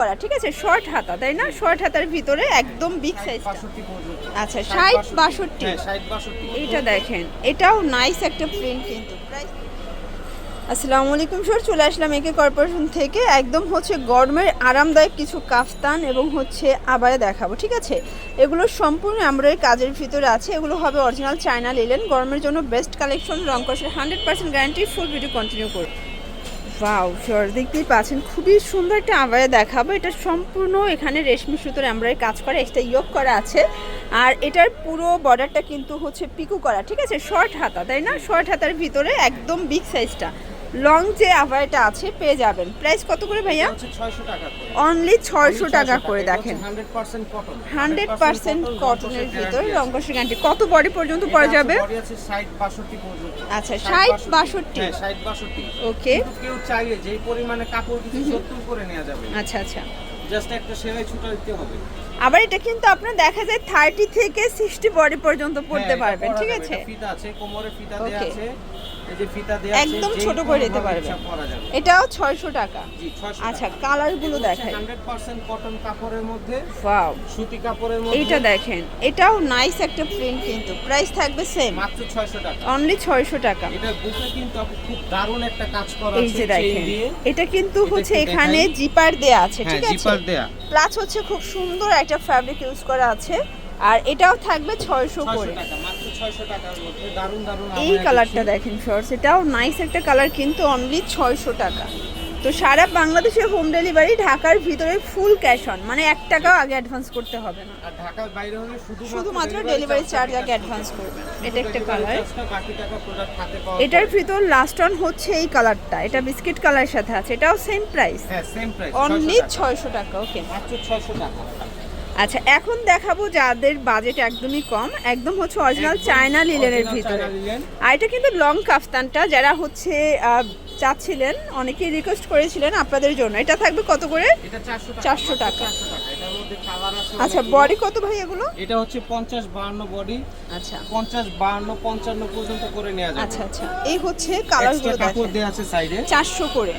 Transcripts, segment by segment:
করা ঠিক আছে? শর্ট হাতা তাই না? শর্ট হাতার ভিতরে একদম বিগ সাইজ আচ্ছা ষাট বাষট্টি। হ্যাঁ এইটা দেখেন এটাও নাইস একটা প্রিন্ট কিন্তু আসসালামু আলাইকুম স্যার চলে আসলাম একে কর্পোরেশন থেকে। একদম হচ্ছে গরমের আরামদায়ক কিছু কাফতান এবং হচ্ছে আবায়া দেখাবো ঠিক আছে? এগুলো সম্পূর্ণ আমরা কাজের ভিতরে আছে। এগুলো হবে অরিজিনাল চায়না লিলেন গরমের জন্য best collection রংকসের hundred percent guarantee full video continue করুন ওয়াও ফিওর দেখতেই পাচ্ছেন, খুবই সুন্দর একটা আবায়া দেখাবো। এটা সম্পূর্ণ এখানে রেশমি সুতোর এমব্রয়ডারি কাজ করে এটা ইয়োগ করা আছে। আর এটার পুরো বর্ডারটা কিন্তু হচ্ছে পিকু করা, ঠিক আছে? শর্ট হাতা, তাই না? শর্ট হাতার ভিতরে একদম বিগ সাইজটা লং যে আবায়াটা আছে পেয়ে যাবেন। প্রাইস কত করে ভাইয়া? অনলি ছয়শো টাকা করে। দেখেন। হান্ড্রেড পার্সেন্ট কটন কটনের ভিতরে রঙ্কসের গানটি কত বডি পর্যন্ত পরা যাবে? আচ্ছা, 60 62 হ্যাঁ ষাট বাষট্টি। ওকে কিন্তু কেউ চাইলে যেই পরিমাণে কাপড় কিছু সত্তর করে নেওয়া যাবে। আচ্ছা আচ্ছা। জাস্ট একটা সেলাই ছুটা দিতে হবে। আবার এটা কিন্তু আপনার দেখা যায় থার্টি থেকে সিক্সটি বডি পর্যন্ত পড়তে হ্যাঁ, পারবেন ঠিক আছে? ফিতা আছে কোমরে ফিতা দেয়া আছে এই যে ফিতা দেয়া আছে একদম ছোট করে দিতে কোনোভাবে পারবেন। ইচ্ছা পরা যাবে। এটাও ছয়শো টাকা। জি 600 আচ্ছা কালারগুলো দেখাই হান্ড্রেড পার্সেন্ট কটন কাপড়ের মধ্যে ওয়াও সুতি কাপড়ের মধ্যে। এইটা দেখেন এটাও নাইস একটা প্রিন্ট কিন্তু। প্রাইস থাকবে সেম মাত্র ছয়শো টাকা। অনলি ছয়শো টাকা। এটা বুকে কিন্তু খুব দারুণ একটা কাজ করা এই যে দেখেন এটা কিন্তু হচ্ছে এখানে জিপার দেয়া আছে হ্যাঁ ঠিক আছে? জিপার দেয়া? প্লাস হচ্ছে খুব সুন্দর একটা ফ্যাব্রিক ইউজ করা আছে। আর এটাও থাকবে ছয়শো করে। টাকা মাত্র 600 টাকার মধ্যে দারুণ দারুণ এই কালারটা দেখেন শর্টস এটাও নাইস একটা কালার কিন্তু অনলি ছয়শো টাকা। তো সারা বাংলাদেশে হোম ডেলিভারি ঢাকার ভিতরে ফুল ক্যাশ অন মানে এক টাকাও আগে অ্যাডভান্স করতে হবে না। আর ঢাকার বাইরে হলে শুধুমাত্র ডেলিভারি চার্জ আগে অ্যাডভান্স করবেন এটা একটা কালার এটার ভিতর লাস্ট অন হচ্ছে এই কালারটা এটা বিস্কিট কালারের সাথে আছে। এটাও সেম প্রাইস হ্যাঁ সেম প্রাইস অনলি ছয়শো টাকা। ওকে মাত্র 600 টাকা। আচ্ছা এখন দেখাবো যাদের বাজেট একদমই কম। একদম হচ্ছে অরিজিনাল চায়না লিলেনের ভিতরে। আর এটা কিন্তু লং কাফতানটা যারা হচ্ছে চাচ্ছিলেন অনেকেই রিকোয়েস্ট করেছিলেন আপনাদের জন্য। এটা থাকবে কত করে? 400 টাকা। 400 মাত্র টাকা। 400 টাকা। এটার মধ্যে কালার আছে আচ্ছা বডি কত ভাই এগুলো? এটা হচ্ছে 50 52 বডি আচ্ছা। 50 52 55 পর্যন্ত করে নেওয়া যাবে। আচ্ছা আচ্ছা। এই হচ্ছে কালারগুলো কাপড় দেয়া আছে সাইডে চারশো করে।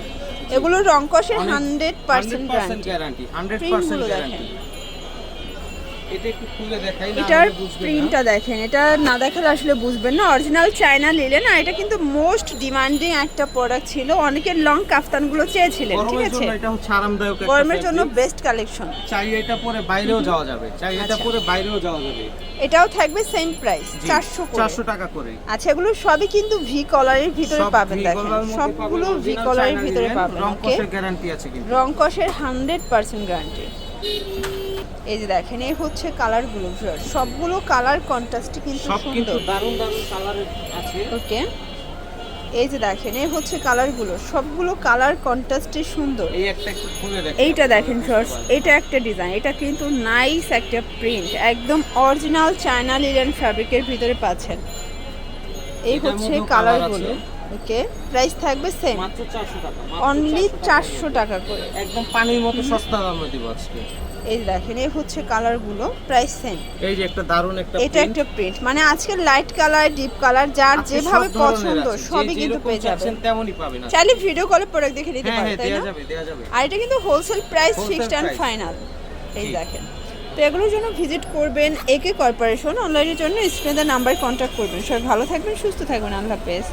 এগুলো রংকসের অনেক- hundred percent 100% guarantee guarantee 100% guarantee এটার না। প্রিন্টটা দেখেন এটা না দেখালে আসলে বুঝবেন না। অরিজিনাল চায়না নিলেন আর এটা কিন্তু মোস্ট ডিমান্ডিং একটা প্রোডাক্ট ছিল। অনেকের লং কাফতানগুলো চেয়েছিলেন ঠিক আছে? এটা হচ্ছে আরামদায়ক গরমের জন্য বেস্ট কালেকশন চাই এটা পরে বাইরেও যাওয়া যাবে চাই এটা আচ্ছা। পরে বাইরেও যাওয়া যাবে। এটাও থাকবে সেম প্রাইস চারশো চারশো টাকা করে। আচ্ছা এগুলো সবই কিন্তু ভি কলারের ভিতরে পাবেন দেখেন। সবগুলো ভি কলারের ভিতরে পাবেন রং কষের গ্যারান্টি আছে কিন্তু। হান্ড্রেড পার্সেন্ট গ্যারান্টি এই যে দেখেন এই হচ্ছে কালারগুলো সবগুলো কালার কন্ট্রাস্টে কিন্তু সুন্দর। দারুণ দারুণ কালারের আছে। ওকে। এই যে দেখেন এই হচ্ছে কালারগুলো সবগুলো কালার কন্ট্রাস্টে সুন্দর। এই একটা একটু খুলে দেখেন। এইটা দেখেন শর্টস এটা একটা ডিজাইন এটা কিন্তু নাইস একটা প্রিন্ট একদম অরিজিনাল চায়না লিলেন ফ্যাব্রিকের ভিতরে পাচ্ছেন। এই হচ্ছে কালারগুলো ওকে। প্রাইস থাকবে সেম মাত্র চারশো টাকা অনলি 400 চারশো টাকা করে। একদম পানির মতো সস্তা দামে দিব আজকে। এই দেখেন এই হচ্ছে কালারগুলো প্রাইস সেম এই যে একটা দারুণ একটা এটা একটা প্রিন্ট মানে আজকে লাইট কালার ডিপ কালার যার যেভাবে পছন্দ সবই কিন্তু পেয়ে যাবেন তেমনই পাবেন চাইলে ভিডিও কলে প্রোডাক্ট দেখে নিতে হ্যাঁ পারেন হ্যাঁ তাই না? আর এটা কিন্তু wholesale price fixed and final এই দেখেন। তো এগুলোর জন্য ভিজিট করবেন একে কর্পোরেশন অনলাইনের জন্য স্ক্রিনের নাম্বার কন্ট্যাক্ট করবেন। সবাই ভালো থাকবেন সুস্থ থাকবেন। আল্লাহ হাফেজ।